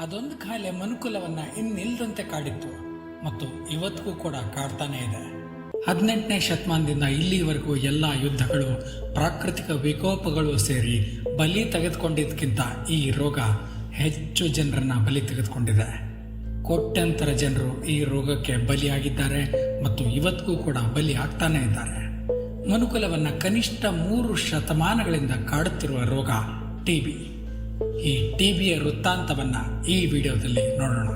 ಅದೊಂದು ಕಾಯಿಲೆ ಮನುಕುಲವನ್ನ ಇನ್ನಿಲ್ದಂತೆ ಕಾಡಿತ್ತು ಮತ್ತು ಇವತ್ತಿಗೂ ಕೂಡ ಕಾಡ್ತಾನೆ ಇದೆ. ಹದಿನೆಂಟನೇ ಶತಮಾನದಿಂದ ಇಲ್ಲಿವರೆಗೂ ಎಲ್ಲ ಯುದ್ಧಗಳು, ಪ್ರಾಕೃತಿಕ ವಿಕೋಪಗಳು ಸೇರಿ ಬಲಿ ತೆಗೆದುಕೊಂಡಿದ್ದಕ್ಕಿಂತ ಈ ರೋಗ ಹೆಚ್ಚು ಜನರನ್ನ ಬಲಿ ತೆಗೆದುಕೊಂಡಿದೆ. ಕೋಟ್ಯಂತರ ಜನರು ಈ ರೋಗಕ್ಕೆ ಬಲಿಯಾಗಿದ್ದಾರೆ ಮತ್ತು ಇವತ್ತಿಗೂ ಕೂಡ ಬಲಿ ಆಗ್ತಾನೆ ಇದ್ದಾರೆ. ಮನುಕುಲವನ್ನ ಕನಿಷ್ಠ ಮೂರು ಶತಮಾನಗಳಿಂದ ಕಾಡುತ್ತಿರುವ ರೋಗ ಟಿಬಿ ಈ ಟಿಬಿಯ ವೃತ್ತಾಂತವನ್ನು ಈ ವಿಡಿಯೋದಲ್ಲಿ ನೋಡೋಣ.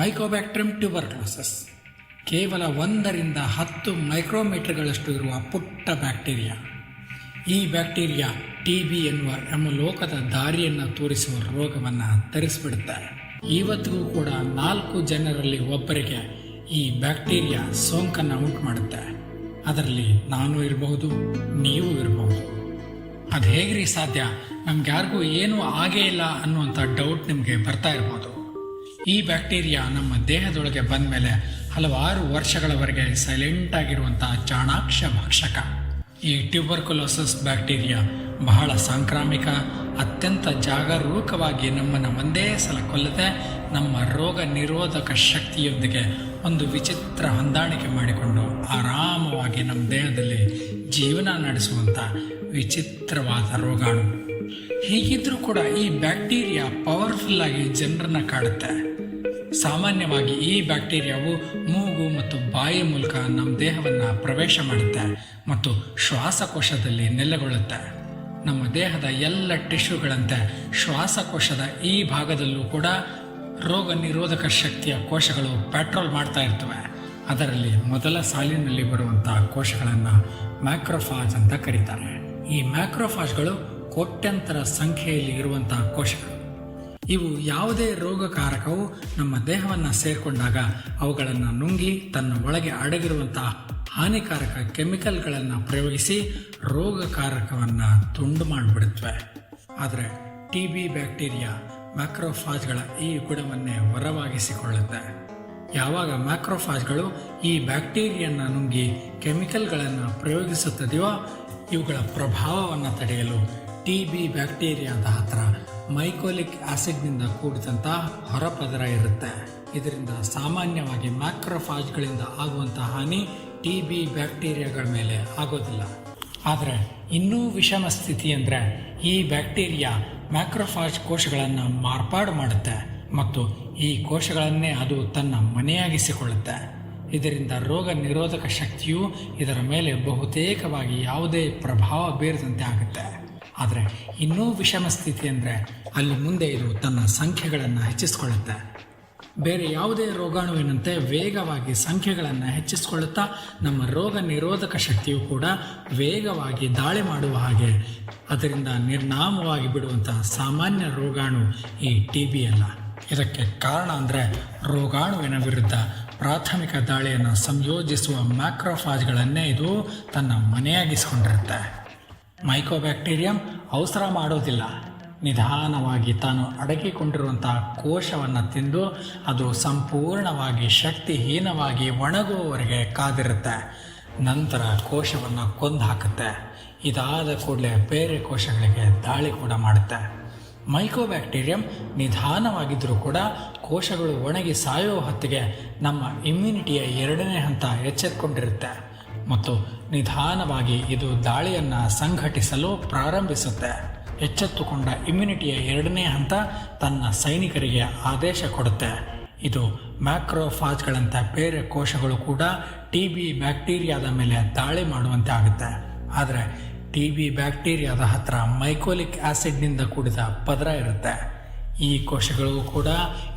ಮೈಕೋಬ್ಯಾಕ್ಟ್ರಿಯಂ ಟ್ಯೂಬರ್ಕ್ಲೋಸಸ್ ಕೇವಲ ಒಂದರಿಂದ ಹತ್ತು ಮೈಕ್ರೋಮೀಟರ್ಗಳಷ್ಟು ಇರುವ ಪುಟ್ಟ ಬ್ಯಾಕ್ಟೀರಿಯಾ. ಈ ಬ್ಯಾಕ್ಟೀರಿಯಾ ಟಿಬಿ ಎನ್ನುವ ಯಮಲೋಕದ ದಾರಿಯನ್ನು ತೋರಿಸುವ ರೋಗವನ್ನು ತರಿಸಿಬಿಡುತ್ತಾರೆ ಇವತ್ತಿಗೂ ಕೂಡ ನಾಲ್ಕು ಜನರಲ್ಲಿ ಒಬ್ಬರಿಗೆ ಈ ಬ್ಯಾಕ್ಟೀರಿಯಾ ಸೋಂಕನ್ನು ಉಂಟು ಮಾಡುತ್ತೆ. ಅದರಲ್ಲಿ ನಾನು ಇರಬಹುದು, ನೀವು ಇರಬಹುದು. ಅದು ಹೇಗ್ರಿ ಸಾಧ್ಯ? ನಮ್ಗೆ ಯಾರಿಗೂ ಏನೂ ಆಗೇ ಇಲ್ಲ ಅನ್ನುವಂಥ ಡೌಟ್ ನಿಮಗೆ ಬರ್ತಾ ಇರ್ಬೋದು. ಈ ಬ್ಯಾಕ್ಟೀರಿಯಾ ನಮ್ಮ ದೇಹದೊಳಗೆ ಬಂದ ಮೇಲೆ ಹಲವಾರು ವರ್ಷಗಳವರೆಗೆ ಸೈಲೆಂಟ್ ಆಗಿರುವಂತಹ ಚಾಣಾಕ್ಷ ಭಕ್ಷಕ. ಈ ಟ್ಯೂಬರ್ಕುಲೋಸಿಸ್ ಬ್ಯಾಕ್ಟೀರಿಯಾ ಬಹಳ ಸಾಂಕ್ರಾಮಿಕ, ಅತ್ಯಂತ ಜಾಗರೂಕವಾಗಿ ನಮ್ಮನ್ನು ಒಂದೇ ಸಲ ಕೊಲ್ಲದೆ ನಮ್ಮ ರೋಗ ನಿರೋಧಕ ಶಕ್ತಿಯೊಂದಿಗೆ ಒಂದು ವಿಚಿತ್ರ ಹೊಂದಾಣಿಕೆ ಮಾಡಿಕೊಂಡು ಆರಾಮವಾಗಿ ನಮ್ಮ ದೇಹದಲ್ಲಿ ಜೀವನ ನಡೆಸುವಂಥ ವಿಚಿತ್ರವಾದ ರೋಗಾಣು. ಹೀಗಿದ್ರೂ ಕೂಡ ಈ ಬ್ಯಾಕ್ಟೀರಿಯಾ ಪವರ್ಫುಲ್ ಆಗಿ ಜನರನ್ನ ಕಾಡುತ್ತೆ. ಸಾಮಾನ್ಯವಾಗಿ ಈ ಬ್ಯಾಕ್ಟೀರಿಯಾವು ಮೂಗು ಮತ್ತು ಬಾಯಿ ಮೂಲಕ ನಮ್ಮ ದೇಹವನ್ನು ಪ್ರವೇಶ ಮಾಡುತ್ತೆ ಮತ್ತು ಶ್ವಾಸಕೋಶದಲ್ಲಿ ನೆಲೆಗೊಳ್ಳುತ್ತೆ. ನಮ್ಮ ದೇಹದ ಎಲ್ಲ ಟಿಶ್ಯೂಗಳಂತೆ ಶ್ವಾಸಕೋಶದ ಈ ಭಾಗದಲ್ಲೂ ಕೂಡ ರೋಗ ನಿರೋಧಕ ಶಕ್ತಿಯ ಕೋಶಗಳು ಪ್ಯಾಟ್ರೋಲ್ ಮಾಡ್ತಾ ಇರ್ತವೆ. ಅದರಲ್ಲಿ ಮೊದಲ ಸಾಲಿನಲ್ಲಿ ಬರುವಂತಹ ಕೋಶಗಳನ್ನು ಮ್ಯಾಕ್ರೋಫಾಜ್ ಅಂತ ಕರೀತಾರೆ. ಈ ಮ್ಯಾಕ್ರೋಫಾಜ್ಗಳು ಕೋಟ್ಯಂತರ ಸಂಖ್ಯೆಯಲ್ಲಿ ಇರುವಂತಹ ಕೋಶಗಳು. ಇವು ಯಾವುದೇ ರೋಗಕಾರಕವು ನಮ್ಮ ದೇಹವನ್ನು ಸೇರಿಕೊಂಡಾಗ ಅವುಗಳನ್ನು ನುಂಗಿ ತನ್ನ ಒಳಗೆ ಅಡಗಿರುವಂತಹ ಹಾನಿಕಾರಕ ಕೆಮಿಕಲ್ಗಳನ್ನು ಪ್ರಯೋಗಿಸಿ ರೋಗಕಾರಕವನ್ನು ತುಂಡು ಮಾಡಿಬಿಡುತ್ತವೆ. ಆದರೆ ಟಿ ಬಿ ಬ್ಯಾಕ್ಟೀರಿಯಾ ಮ್ಯಾಕ್ರೋಫಾಜ್ಗಳ ಈ ಗುಣವನ್ನೇ ವರವಾಗಿಸಿಕೊಳ್ಳುತ್ತೆ. ಯಾವಾಗ ಮ್ಯಾಕ್ರೋಫಾಜ್ಗಳು ಈ ಬ್ಯಾಕ್ಟೀರಿಯನ್ನ ನುಂಗಿ ಕೆಮಿಕಲ್ಗಳನ್ನು ಪ್ರಯೋಗಿಸುತ್ತದೆಯೋ ಇವುಗಳ ಪ್ರಭಾವವನ್ನು ತಡೆಯಲು ಟಿ ಬಿ ಬ್ಯಾಕ್ಟೀರಿಯಾದ ಹತ್ರ ಮೈಕೋಲಿಕ್ ಆಸಿಡ್ನಿಂದ ಕೂಡಿದಂಥ ಹೊರಪದರ ಇರುತ್ತೆ. ಇದರಿಂದ ಸಾಮಾನ್ಯವಾಗಿ ಮ್ಯಾಕ್ರೋಫಾಜ್ಗಳಿಂದ ಆಗುವಂಥ ಹಾನಿ ಟಿ ಬಿ ಬ್ಯಾಕ್ಟೀರಿಯಾಗಳ ಮೇಲೆ ಆಗೋದಿಲ್ಲ. ಆದರೆ ಇನ್ನೂ ವಿಷಮ ಸ್ಥಿತಿ ಅಂದರೆ ಈ ಬ್ಯಾಕ್ಟೀರಿಯಾ ಮ್ಯಾಕ್ರೋಫಾಜ್ ಕೋಶಗಳನ್ನು ಮಾರ್ಪಾಡು ಮಾಡುತ್ತೆ ಮತ್ತು ಈ ಕೋಶಗಳನ್ನೇ ಅದು ತನ್ನ ಮನೆಯಾಗಿಸಿಕೊಳ್ಳುತ್ತೆ. ಇದರಿಂದ ರೋಗ ನಿರೋಧಕ ಶಕ್ತಿಯು ಇದರ ಮೇಲೆ ಬಹುತೇಕವಾಗಿ ಯಾವುದೇ ಪ್ರಭಾವ ಬೀರದಂತೆ ಆಗುತ್ತೆ. ಆದರೆ ಇನ್ನೂ ವಿಷಮ ಸ್ಥಿತಿ ಅಂದರೆ ಅಲ್ಲಿ ಮುಂದೆ ಇದು ತನ್ನ ಸಂಖ್ಯೆಗಳನ್ನು ಹೆಚ್ಚಿಸಿಕೊಳ್ಳುತ್ತೆ. ಬೇರೆ ಯಾವುದೇ ರೋಗಾಣುವಿನಂತೆ ವೇಗವಾಗಿ ಸಂಖ್ಯೆಗಳನ್ನು ಹೆಚ್ಚಿಸಿಕೊಳ್ಳುತ್ತಾ ನಮ್ಮ ರೋಗ ನಿರೋಧಕ ಶಕ್ತಿಯು ಕೂಡ ವೇಗವಾಗಿ ದಾಳಿ ಮಾಡುವ ಹಾಗೆ. ಅದರಿಂದ ನಿರ್ನಾಮವಾಗಿ ಬಿಡುವಂತಹ ಸಾಮಾನ್ಯ ರೋಗಾಣು ಈ ಟಿ ಬಿ ಅಲ್ಲ. ಇದಕ್ಕೆ ಕಾರಣ ಅಂದರೆ ರೋಗಾಣುವಿನ ವಿರುದ್ಧ ಪ್ರಾಥಮಿಕ ದಾಳಿಯನ್ನು ಸಂಯೋಜಿಸುವ ಮ್ಯಾಕ್ರೋಫಾಜ್ಗಳನ್ನೇ ಇದು ತನ್ನ ಮನೆಯಾಗಿಸಿಕೊಂಡಿರುತ್ತೆ. ಮೈಕೋಬ್ಯಾಕ್ಟೀರಿಯಂ ಅವಸರ ಮಾಡೋದಿಲ್ಲ. ನಿಧಾನವಾಗಿ ತಾನು ಅಡಗಿಕೊಂಡಿರುವಂತಹ ಕೋಶವನ್ನು ತಿಂದು ಅದು ಸಂಪೂರ್ಣವಾಗಿ ಶಕ್ತಿಹೀನವಾಗಿ ಒಣಗುವವರೆಗೆ ಕಾದಿರುತ್ತೆ. ನಂತರ ಕೋಶವನ್ನು ಕೊಂದು ಹಾಕುತ್ತೆ ಇದಾದ ಕೂಡಲೇ ಬೇರೆ ಕೋಶಗಳಿಗೆ ದಾಳಿ ಕೂಡ ಮಾಡುತ್ತೆ. ಮೈಕೋಬ್ಯಾಕ್ಟೀರಿಯಂ ನಿಧಾನವಾಗಿದ್ದರೂ ಕೂಡ ಕೋಶಗಳು ಒಣಗಿ ಸಾಯೋ ಹೊತ್ತಿಗೆ ನಮ್ಮ ಇಮ್ಯುನಿಟಿಯ ಎರಡನೇ ಹಂತ ಎಚ್ಚೆತ್ಕೊಂಡಿರುತ್ತೆ. ಮತ್ತು ನಿಧಾನವಾಗಿ ಇದು ದಾಳಿಯನ್ನು ಸಂಘಟಿಸಲು ಪ್ರಾರಂಭಿಸುತ್ತೆ. ಎಚ್ಚೆತ್ತುಕೊಂಡ ಇಮ್ಯುನಿಟಿಯ ಎರಡನೇ ಹಂತ ತನ್ನ ಸೈನಿಕರಿಗೆ ಆದೇಶ ಕೊಡುತ್ತೆ. ಇದು ಮ್ಯಾಕ್ರೋಫಾಜ್ಗಳಂಥ ಬೇರೆ ಕೋಶಗಳು ಕೂಡ ಟಿ ಬಿ ಬ್ಯಾಕ್ಟೀರಿಯಾದ ಮೇಲೆ ದಾಳಿ ಮಾಡುವಂತೆ ಆಗುತ್ತೆ. ಆದರೆ ಟಿ ಬಿ ಬ್ಯಾಕ್ಟೀರಿಯಾದ ಹತ್ರ ಮೈಕೋಲಿಕ್ ಆ್ಯಸಿಡ್ನಿಂದ ಕೂಡಿದ ಪದರ ಇರುತ್ತೆ. ಈ ಕೋಶಗಳು ಕೂಡ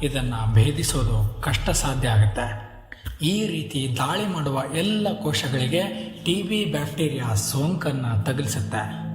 ಇದನ್ನು ಭೇದಿಸೋದು ಕಷ್ಟ ಸಾಧ್ಯ ಆಗುತ್ತೆ. ಈ ರೀತಿ ದಾಳಿ ಮಾಡುವ ಎಲ್ಲ ಕೋಶಗಳಿಗೆ ಟಿ ಬಿ ಬ್ಯಾಕ್ಟೀರಿಯಾ ಸೋಂಕನ್ನು ತಗಲಿಸುತ್ತೆ.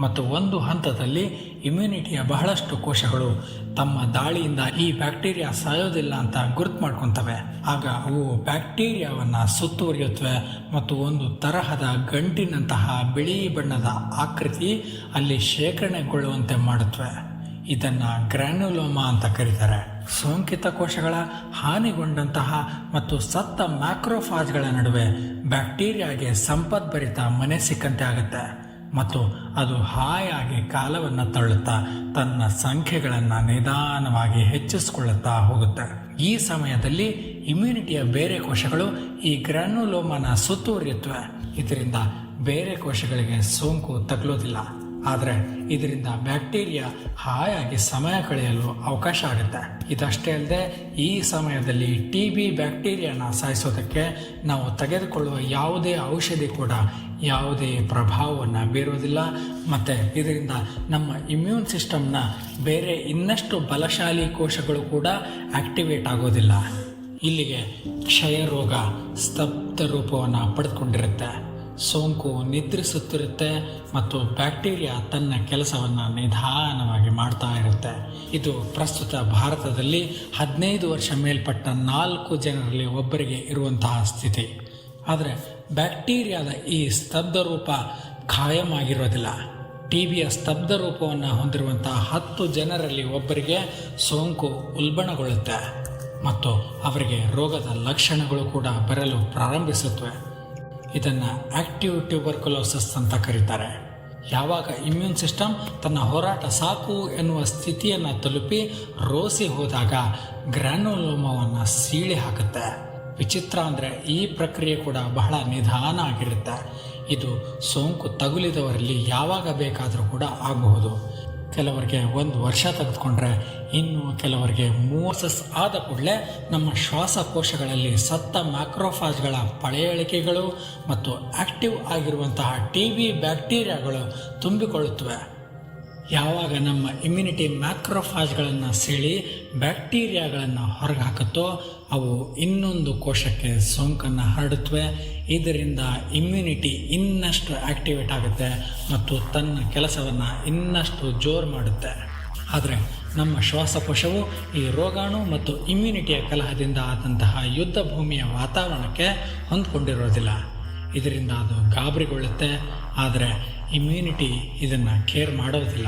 ಮತ್ತು ಒಂದು ಹಂತದಲ್ಲಿ ಇಮ್ಯುನಿಟಿಯ ಬಹಳಷ್ಟು ಕೋಶಗಳು ತಮ್ಮ ದಾಳಿಯಿಂದ ಈ ಬ್ಯಾಕ್ಟೀರಿಯಾ ಸಾಯೋದಿಲ್ಲ ಅಂತ ಗುರುತು ಮಾಡ್ಕೊತವೆ. ಆಗ ಅವು ಬ್ಯಾಕ್ಟೀರಿಯಾವನ್ನು ಸುತ್ತುವರಿಯುತ್ತವೆ ಮತ್ತು ಒಂದು ತರಹದ ಗಂಟಿನಂತಹ ಬಿಳಿ ಬಣ್ಣದ ಆಕೃತಿ ಅಲ್ಲಿ ಶೇಖರಣೆಗೊಳ್ಳುವಂತೆ ಮಾಡುತ್ತವೆ. ಇದನ್ನು ಗ್ರ್ಯಾನ್ಯುಲೋಮಾ ಅಂತ ಕರೀತಾರೆ. ಸೋಂಕಿತ ಕೋಶಗಳ ಹಾನಿಗೊಂಡಂತಹ ಮತ್ತು ಸತ್ತ ಮ್ಯಾಕ್ರೋಫಾಜ್ಗಳ ನಡುವೆ ಬ್ಯಾಕ್ಟೀರಿಯಾಗೆ ಸಂಪದ್ಭರಿತ ಮನೆ ಸಿಕ್ಕಂತೆ ಆಗುತ್ತೆ ಮತ್ತು ಅದು ಹಾಯಾಗಿ ಕಾಲವನ್ನು ತಳ್ಳುತ್ತಾ ತನ್ನ ಸಂಖ್ಯೆಗಳನ್ನು ನಿಧಾನವಾಗಿ ಹೆಚ್ಚಿಸಿಕೊಳ್ಳುತ್ತಾ ಹೋಗುತ್ತೆ. ಈ ಸಮಯದಲ್ಲಿ ಇಮ್ಯುನಿಟಿಯ ಬೇರೆ ಕೋಶಗಳು ಈ ಗ್ರ್ಯಾನುಲೋಮನ ಸುತ್ತುವರಿಯುತ್ತವೆ. ಇದರಿಂದ ಬೇರೆ ಕೋಶಗಳಿಗೆ ಸೋಂಕು ತಗಲೋದಿಲ್ಲ. ಆದರೆ ಇದರಿಂದ ಬ್ಯಾಕ್ಟೀರಿಯಾ ಹಾಯಾಗಿ ಸಮಯ ಕಳೆಯಲು ಅವಕಾಶ ಆಗುತ್ತೆ. ಇದಷ್ಟೇ ಅಲ್ಲದೆ ಈ ಸಮಯದಲ್ಲಿ ಟಿ ಬಿ ಬ್ಯಾಕ್ಟೀರಿಯಾನ ಸಾಯಿಸೋದಕ್ಕೆ ನಾವು ತೆಗೆದುಕೊಳ್ಳುವ ಯಾವುದೇ ಔಷಧಿ ಕೂಡ ಯಾವುದೇ ಪ್ರಭಾವವನ್ನು ಬೀರೋದಿಲ್ಲ ಮತ್ತು ಇದರಿಂದ ನಮ್ಮ ಇಮ್ಯೂನ್ ಸಿಸ್ಟಮ್ನ ಬೇರೆ ಇನ್ನಷ್ಟು ಬಲಶಾಲಿ ಕೋಶಗಳು ಕೂಡ ಆಕ್ಟಿವೇಟ್ ಆಗೋದಿಲ್ಲ. ಇಲ್ಲಿಗೆ ಕ್ಷಯ ರೋಗ ಸ್ತಬ್ಧ ರೂಪವನ್ನು ಪಡೆದುಕೊಂಡಿರುತ್ತೆ. ಸೋಂಕು ನಿದ್ರಿಸುತ್ತಿರುತ್ತೆ ಮತ್ತು ಬ್ಯಾಕ್ಟೀರಿಯಾ ತನ್ನ ಕೆಲಸವನ್ನು ನಿಧಾನವಾಗಿ ಮಾಡ್ತಾ ಇರುತ್ತೆ. ಇದು ಪ್ರಸ್ತುತ ಭಾರತದಲ್ಲಿ ಹದಿನೈದು ವರ್ಷ ಮೇಲ್ಪಟ್ಟ ನಾಲ್ಕು ಜನರಲ್ಲಿ ಒಬ್ಬರಿಗೆ ಇರುವಂತಹ ಸ್ಥಿತಿ. ಆದರೆ ಬ್ಯಾಕ್ಟೀರಿಯಾದ ಈ ಸ್ತಬ್ಧ ರೂಪ ಖಾಯಂ ಆಗಿರೋದಿಲ್ಲ ಟಿ ಬಿಯ ಸ್ತಬ್ಧ ರೂಪವನ್ನು ಹೊಂದಿರುವಂತಹ ಹತ್ತು ಜನರಲ್ಲಿ ಒಬ್ಬರಿಗೆ ಸೋಂಕು ಉಲ್ಬಣಗೊಳ್ಳುತ್ತೆ. ಮತ್ತು ಅವರಿಗೆ ರೋಗದ ಲಕ್ಷಣಗಳು ಕೂಡ ಬರಲು ಪ್ರಾರಂಭಿಸುತ್ತವೆ. ಇದನ್ನು ಆಕ್ಟಿವ್ ಟ್ಯೂಬರ್ಕುಲೋಸಿಸ್ ಅಂತ ಕರೀತಾರೆ. ಯಾವಾಗ ಇಮ್ಯೂನ್ ಸಿಸ್ಟಮ್ ತನ್ನ ಹೋರಾಟ ಸಾಕು ಎನ್ನುವ ಸ್ಥಿತಿಯನ್ನು ತಲುಪಿ ರೋಸಿ ಹೋದಾಗ ಗ್ರ್ಯಾನೋಲೋಮವನ್ನು ಸೀಳಿ ಹಾಕುತ್ತೆ. ವಿಚಿತ್ರ ಅಂದರೆ ಈ ಪ್ರಕ್ರಿಯೆ ಕೂಡ ಬಹಳ ನಿಧಾನ ಆಗಿರುತ್ತೆ. ಇದು ಸೋಂಕು ತಗುಲಿದವರಲ್ಲಿ ಯಾವಾಗ ಬೇಕಾದರೂ ಕೂಡ ಆಗಬಹುದು. ಕೆಲವರಿಗೆ ಒಂದು ವರ್ಷ ತೆಗೆದುಕೊಂಡ್ರೆ ಇನ್ನು ಕೆಲವರಿಗೆ ಮೋಸಸ್ ಆದ ಕೂಡಲೇ ನಮ್ಮ ಶ್ವಾಸಕೋಶಗಳಲ್ಲಿ ಸತ್ತ ಮ್ಯಾಕ್ರೋಫಾಜ್ಗಳ ಪಳೆಯಳಿಕೆಗಳು ಮತ್ತು ಆಕ್ಟಿವ್ ಆಗಿರುವಂತಹ ಟಿ ಬಿ ಬ್ಯಾಕ್ಟೀರಿಯಾಗಳು ತುಂಬಿಕೊಳ್ಳುತ್ತವೆ. ಯಾವಾಗ ನಮ್ಮ ಇಮ್ಯುನಿಟಿ ಮ್ಯಾಕ್ರೋಫಾಜ್ಗಳನ್ನು ಸೇಳಿ ಬ್ಯಾಕ್ಟೀರಿಯಾಗಳನ್ನು ಹೊರಗೆ ಹಾಕುತ್ತೋ ಅವು ಇನ್ನೊಂದು ಕೋಶಕ್ಕೆ ಸೋಂಕನ್ನು ಹರಡುತ್ತವೆ. ಇದರಿಂದ ಇಮ್ಯುನಿಟಿ ಇನ್ನಷ್ಟು ಆಕ್ಟಿವೇಟ್ ಆಗುತ್ತೆ ಮತ್ತು ತನ್ನ ಕೆಲಸವನ್ನು ಇನ್ನಷ್ಟು ಜೋರು ಮಾಡುತ್ತೆ. ಆದರೆ ನಮ್ಮ ಶ್ವಾಸಕೋಶವು ಈ ರೋಗಾಣು ಮತ್ತು ಇಮ್ಯುನಿಟಿಯ ಕಲಹದಿಂದ ಆದಂತಹ ಯುದ್ಧ ಭೂಮಿಯ ವಾತಾವರಣಕ್ಕೆ ಹೊಂದ್ಕೊಂಡಿರೋದಿಲ್ಲ. ಇದರಿಂದ ಅದು ಗಾಬರಿಗೊಳ್ಳುತ್ತೆ. ಆದರೆ ಇಮ್ಯುನಿಟಿ ಇದನ್ನು ಕೇರ್ ಮಾಡೋದಿಲ್ಲ.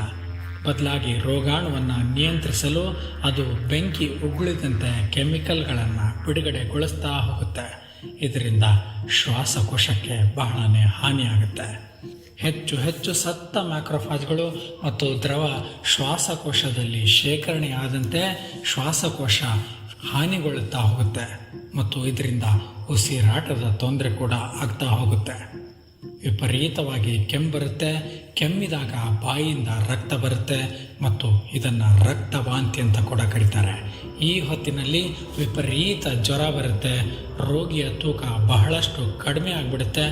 ಬದಲಾಗಿ ರೋಗಾಣುವನ್ನು ನಿಯಂತ್ರಿಸಲು ಅದು ಬೆಂಕಿ ಉಗುಳಿದಂತೆ ಕೆಮಿಕಲ್ಗಳನ್ನು ಬಿಡುಗಡೆಗೊಳಿಸ್ತಾ ಹೋಗುತ್ತೆ. ಇದರಿಂದ ಶ್ವಾಸಕೋಶಕ್ಕೆ ಬಹಳನೇ ಹಾನಿಯಾಗುತ್ತೆ. ಹೆಚ್ಚು ಹೆಚ್ಚು ಸತ್ತ ಮ್ಯಾಕ್ರೋಫಾಜ್ಗಳು ಮತ್ತು ದ್ರವ ಶ್ವಾಸಕೋಶದಲ್ಲಿ ಶೇಖರಣೆಯಾದಂತೆ ಶ್ವಾಸಕೋಶ ಹಾನಿಗೊಳ್ಳುತ್ತಾ ಹೋಗುತ್ತೆ ಮತ್ತು ಇದರಿಂದ ಉಸಿರಾಟದ ತೊಂದರೆ ಕೂಡ ಆಗ್ತಾ ಹೋಗುತ್ತೆ. ವಿಪರೀತವಾಗಿ ಕೆಮ್ಮು ಬರುತ್ತೆ ಕೆಮ್ಮಿದಾಗ ಬಾಯಿಯಿಂದ ರಕ್ತ ಬರುತ್ತೆ ಮತ್ತು ಇದನ್ನು ರಕ್ತವಾಂತಿ ಅಂತ ಕೂಡ ಕರೀತಾರೆ. ಈ ಹೊತ್ತಿನಲ್ಲಿ ವಿಪರೀತ ಜ್ವರ ಬರುತ್ತೆ, ರೋಗಿಯ ತೂಕ ಬಹಳಷ್ಟು ಕಡಿಮೆ ಆಗಿಬಿಡುತ್ತೆ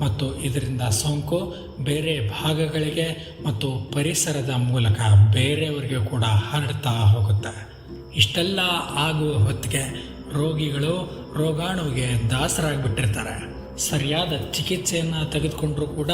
ಮತ್ತು ಇದರಿಂದ ಸೋಂಕು ಬೇರೆ ಭಾಗಗಳಿಗೆ ಮತ್ತು ಪರಿಸರದ ಮೂಲಕ ಬೇರೆಯವರಿಗೆ ಕೂಡ ಹರಡ್ತಾ ಹೋಗುತ್ತೆ. ಇಷ್ಟೆಲ್ಲ ಆಗುವ ಹೊತ್ತಿಗೆ ರೋಗಿಗಳು ರೋಗಾಣುವಿಗೆ ದಾಸರಾಗಿಬಿಟ್ಟಿರ್ತಾರೆ. ಸರಿಯಾದ ಚಿಕಿತ್ಸೆಯನ್ನು ತೆಗೆದುಕೊಂಡರೂ ಕೂಡ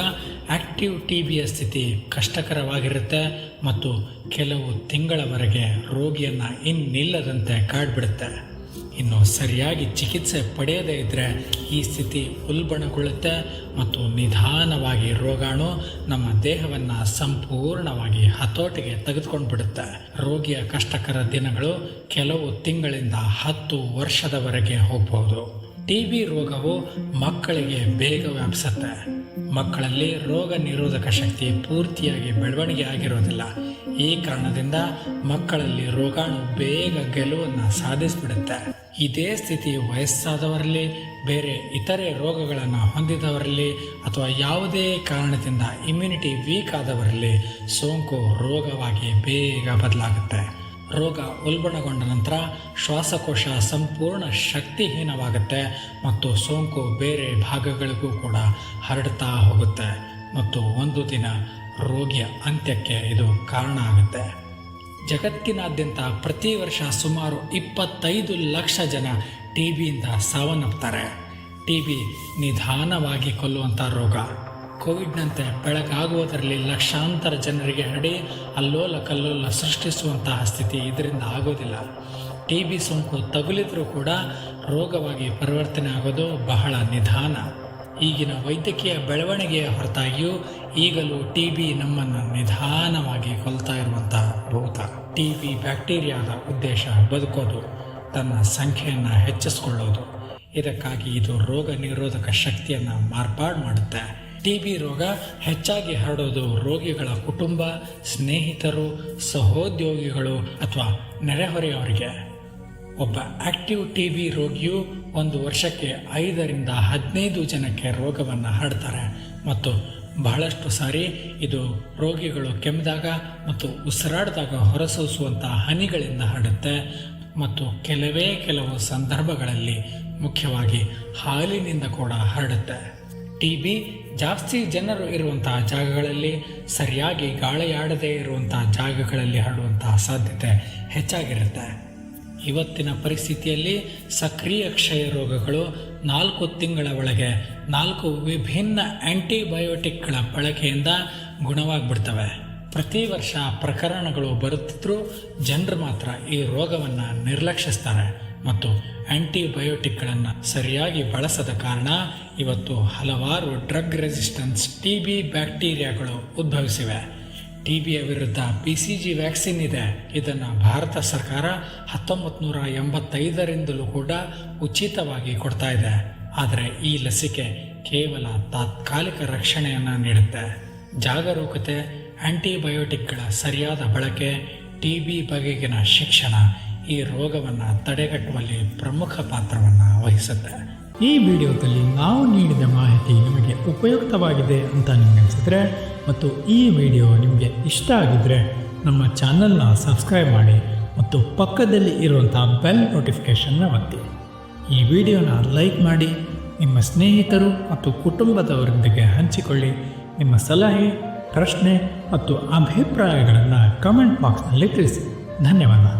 ಆ್ಯಕ್ಟಿವ್ ಟಿ ಬಿಯ ಸ್ಥಿತಿ ಕಷ್ಟಕರವಾಗಿರುತ್ತೆ ಮತ್ತು ಕೆಲವು ತಿಂಗಳವರೆಗೆ ರೋಗಿಯನ್ನು ಇನ್ನಿಲ್ಲದಂತೆ ಕಾಡ್ಬಿಡುತ್ತೆ. ಇನ್ನು ಸರಿಯಾಗಿ ಚಿಕಿತ್ಸೆ ಪಡೆಯದೇ ಇದ್ದರೆ ಈ ಸ್ಥಿತಿ ಉಲ್ಬಣಗೊಳ್ಳುತ್ತೆ ಮತ್ತು ನಿಧಾನವಾಗಿ ರೋಗಾಣು ನಮ್ಮ ದೇಹವನ್ನು ಸಂಪೂರ್ಣವಾಗಿ ಹತೋಟಿಗೆ ತೆಗೆದುಕೊಂಡು ಬಿಡುತ್ತೆ ರೋಗಿಯ ಕಷ್ಟಕರ ದಿನಗಳು ಕೆಲವು ತಿಂಗಳಿಂದ ಹತ್ತು ವರ್ಷದವರೆಗೆ ಹೋಗಬಹುದು. ಟಿ ಬಿ ರೋಗವು ಮಕ್ಕಳಿಗೆ ಬೇಗ ವ್ಯಾಪಿಸುತ್ತೆ ಮಕ್ಕಳಲ್ಲಿ ರೋಗ ನಿರೋಧಕ ಶಕ್ತಿ ಪೂರ್ತಿಯಾಗಿ ಬೆಳವಣಿಗೆ ಆಗಿರೋದಿಲ್ಲ. ಈ ಕಾರಣದಿಂದ ಮಕ್ಕಳಲ್ಲಿ ರೋಗಾಣು ಬೇಗ ಗೆಲುವನ್ನು ಸಾಧಿಸಿಬಿಡುತ್ತೆ. ಇದೇ ಸ್ಥಿತಿ ವಯಸ್ಸಾದವರಲ್ಲಿ, ಬೇರೆ ಇತರೆ ರೋಗಗಳನ್ನು ಹೊಂದಿದವರಲ್ಲಿ ಅಥವಾ ಯಾವುದೇ ಕಾರಣದಿಂದ ಇಮ್ಯುನಿಟಿ ವೀಕ್ ಆದವರಲ್ಲಿ ಸೋಂಕು ರೋಗವಾಗಿ ಬೇಗ ಬದಲಾಗುತ್ತೆ. ರೋಗ ಉಲ್ಬಣಗೊಂಡ ನಂತರ ಶ್ವಾಸಕೋಶ ಸಂಪೂರ್ಣ ಶಕ್ತಿಹೀನವಾಗುತ್ತೆ ಮತ್ತು ಸೋಂಕು ಬೇರೆ ಭಾಗಗಳಿಗೂ ಕೂಡ ಹರಡ್ತಾ ಹೋಗುತ್ತೆ. ಮತ್ತು ಒಂದು ದಿನ ರೋಗಿಯ ಅಂತ್ಯಕ್ಕೆ ಇದು ಕಾರಣ ಆಗುತ್ತೆ. ಜಗತ್ತಿನಾದ್ಯಂತ ಪ್ರತಿ ವರ್ಷ ಸುಮಾರು ಇಪ್ಪತ್ತೈದು ಲಕ್ಷ ಜನ ಟಿ ಬಿಯಿಂದ ಸಾವನ್ನಪ್ತಾರೆ. ಟಿ ಬಿ ನಿಧಾನವಾಗಿ ಕೊಲ್ಲುವಂಥ ರೋಗ. ಕೋವಿಡ್ನಂತೆ ಬೆಳಕಾಗುವುದರಲ್ಲಿ ಲಕ್ಷಾಂತರ ಜನರಿಗೆ ಹರಡಿ ಅಲ್ಲೋಲ ಕಲ್ಲೋಲ ಸೃಷ್ಟಿಸುವಂತಹ ಸ್ಥಿತಿ ಇದರಿಂದ ಆಗೋದಿಲ್ಲ. ಟಿ ಬಿ ಸೋಂಕು ತಗುಲಿದರೂ ಕೂಡ ರೋಗವಾಗಿ ಪರಿವರ್ತನೆ ಆಗೋದು ಬಹಳ ನಿಧಾನ. ಈಗಿನ ವೈದ್ಯಕೀಯ ಬೆಳವಣಿಗೆಯ ಹೊರತಾಗಿಯೂ ಈಗಲೂ ಟಿ ಬಿ ನಮ್ಮನ್ನು ನಿಧಾನವಾಗಿ ಕೊಲ್ತಾ ಇರುವಂತಹ ಭೂತ ಟಿ ಬಿ ಬ್ಯಾಕ್ಟೀರಿಯಾದ ಉದ್ದೇಶ ಬದುಕೋದು, ತನ್ನ ಸಂಖ್ಯೆಯನ್ನು ಹೆಚ್ಚಿಸ್ಕೊಳ್ಳೋದು. ಇದಕ್ಕಾಗಿ ಇದು ರೋಗ ನಿರೋಧಕ ಶಕ್ತಿಯನ್ನು ಮಾರ್ಪಾಡು ಮಾಡುತ್ತೆ. ಟಿ ಬಿ ರೋಗ ಹೆಚ್ಚಾಗಿ ಹರಡೋದು ರೋಗಿಗಳ ಕುಟುಂಬ, ಸ್ನೇಹಿತರು, ಸಹೋದ್ಯೋಗಿಗಳು ಅಥವಾ ನೆರೆಹೊರೆಯವರಿಗೆ. ಒಬ್ಬ ಆಕ್ಟಿವ್ ಟಿ ಬಿ ರೋಗಿಯು ಒಂದು ವರ್ಷಕ್ಕೆ ಐದರಿಂದ ಹದಿನೈದು ಜನಕ್ಕೆ ರೋಗವನ್ನು ಹರಡ್ತಾರೆ ಮತ್ತು ಬಹಳಷ್ಟು ಸಾರಿ ಇದು ರೋಗಿಗಳು ಕೆಮ್ಮಿದಾಗ ಮತ್ತು ಉಸಿರಾಡಿದಾಗ ಹೊರಸೂಸುವಂಥ ಹನಿಗಳಿಂದ ಹರಡುತ್ತೆ ಮತ್ತು ಕೆಲವೇ ಕೆಲವು ಸಂದರ್ಭಗಳಲ್ಲಿ ಮುಖ್ಯವಾಗಿ ಹಾಲಿನಿಂದ ಕೂಡ ಹರಡುತ್ತೆ. ಟಿ ಬಿ ಜಾಸ್ತಿ ಜನರು ಇರುವಂತಹ ಜಾಗಗಳಲ್ಲಿ ಸರಿಯಾಗಿ ಗಾಳಿಯಾಡದೇ ಇರುವಂತಹ ಜಾಗಗಳಲ್ಲಿ ಹರಡುವಂತಹ ಸಾಧ್ಯತೆ ಹೆಚ್ಚಾಗಿರುತ್ತೆ. ಇವತ್ತಿನ ಪರಿಸ್ಥಿತಿಯಲ್ಲಿ ಸಕ್ರಿಯ ಕ್ಷಯ ರೋಗಗಳು ನಾಲ್ಕು ತಿಂಗಳ ಒಳಗೆ ನಾಲ್ಕು ವಿಭಿನ್ನ ಆಂಟಿಬಯೋಟಿಕ್ಗಳ ಬಳಕೆಯಿಂದ ಗುಣವಾಗ್ಬಿಡ್ತವೆ. ಪ್ರತಿ ವರ್ಷ ಪ್ರಕರಣಗಳು ಬರುತ್ತಿದ್ರೂ ಜನರು ಮಾತ್ರ ಈ ರೋಗವನ್ನು ನಿರ್ಲಕ್ಷಿಸ್ತಾರೆ ಮತ್ತು ಆಂಟಿಬಯೋಟಿಕ್ಗಳನ್ನು ಸರಿಯಾಗಿ ಬಳಸದ ಕಾರಣ ಇವತ್ತು ಹಲವಾರು ಡ್ರಗ್ ರೆಸಿಸ್ಟೆನ್ಸ್ ಟಿ ಬಿ ಬ್ಯಾಕ್ಟೀರಿಯಾಗಳು ಉದ್ಭವಿಸಿವೆ. ಟಿ ಬಿಯ ವಿರುದ್ಧ ಪಿ ಸಿ ಜಿ ವ್ಯಾಕ್ಸಿನ್ ಇದೆ. ಇದನ್ನು ಭಾರತ ಸರ್ಕಾರ ಹತ್ತೊಂಬತ್ತು ನೂರ ಎಂಬತ್ತೈದರಿಂದಲೂ ಕೂಡ ಉಚಿತವಾಗಿ ಕೊಡ್ತಾ ಇದೆ. ಆದರೆ ಈ ಲಸಿಕೆ ಕೇವಲ ತಾತ್ಕಾಲಿಕ ರಕ್ಷಣೆಯನ್ನು ನೀಡುತ್ತೆ. ಜಾಗರೂಕತೆ, ಆಂಟಿಬಯೋಟಿಕ್ಗಳ ಸರಿಯಾದ ಬಳಕೆ, ಟಿ ಬಿ ಬಗೆಗಿನ ಶಿಕ್ಷಣ ಈ ರೋಗವನ್ನು ತಡೆಗಟ್ಟುವಲ್ಲಿ ಪ್ರಮುಖ ಪಾತ್ರವನ್ನು ವಹಿಸುತ್ತೆ. ಈ ವಿಡಿಯೋದಲ್ಲಿ ನಾವು ನೀಡಿದ ಮಾಹಿತಿ ನಿಮಗೆ ಉಪಯುಕ್ತವಾಗಿದೆ ಅಂತ ನಿಮಗೆ ಅನಿಸಿದ್ರೆ ಮತ್ತು ಈ ವಿಡಿಯೋ ನಿಮಗೆ ಇಷ್ಟ ಆಗಿದ್ದರೆ ನಮ್ಮ ಚಾನಲ್ನ ಸಬ್ಸ್ಕ್ರೈಬ್ ಮಾಡಿ ಮತ್ತು ಪಕ್ಕದಲ್ಲಿ ಇರುವಂಥ ಬೆಲ್ ನೋಟಿಫಿಕೇಷನ್ನ ಒತ್ತಿ. ಈ ವಿಡಿಯೋನ ಲೈಕ್ ಮಾಡಿ, ನಿಮ್ಮ ಸ್ನೇಹಿತರು ಮತ್ತು ಕುಟುಂಬದವರೊಂದಿಗೆ ಹಂಚಿಕೊಳ್ಳಿ. ನಿಮ್ಮ ಸಲಹೆ, ಪ್ರಶ್ನೆ ಮತ್ತು ಅಭಿಪ್ರಾಯಗಳನ್ನು ಕಮೆಂಟ್ ಬಾಕ್ಸ್ನಲ್ಲಿ ತಿಳಿಸಿ. ಧನ್ಯವಾದ.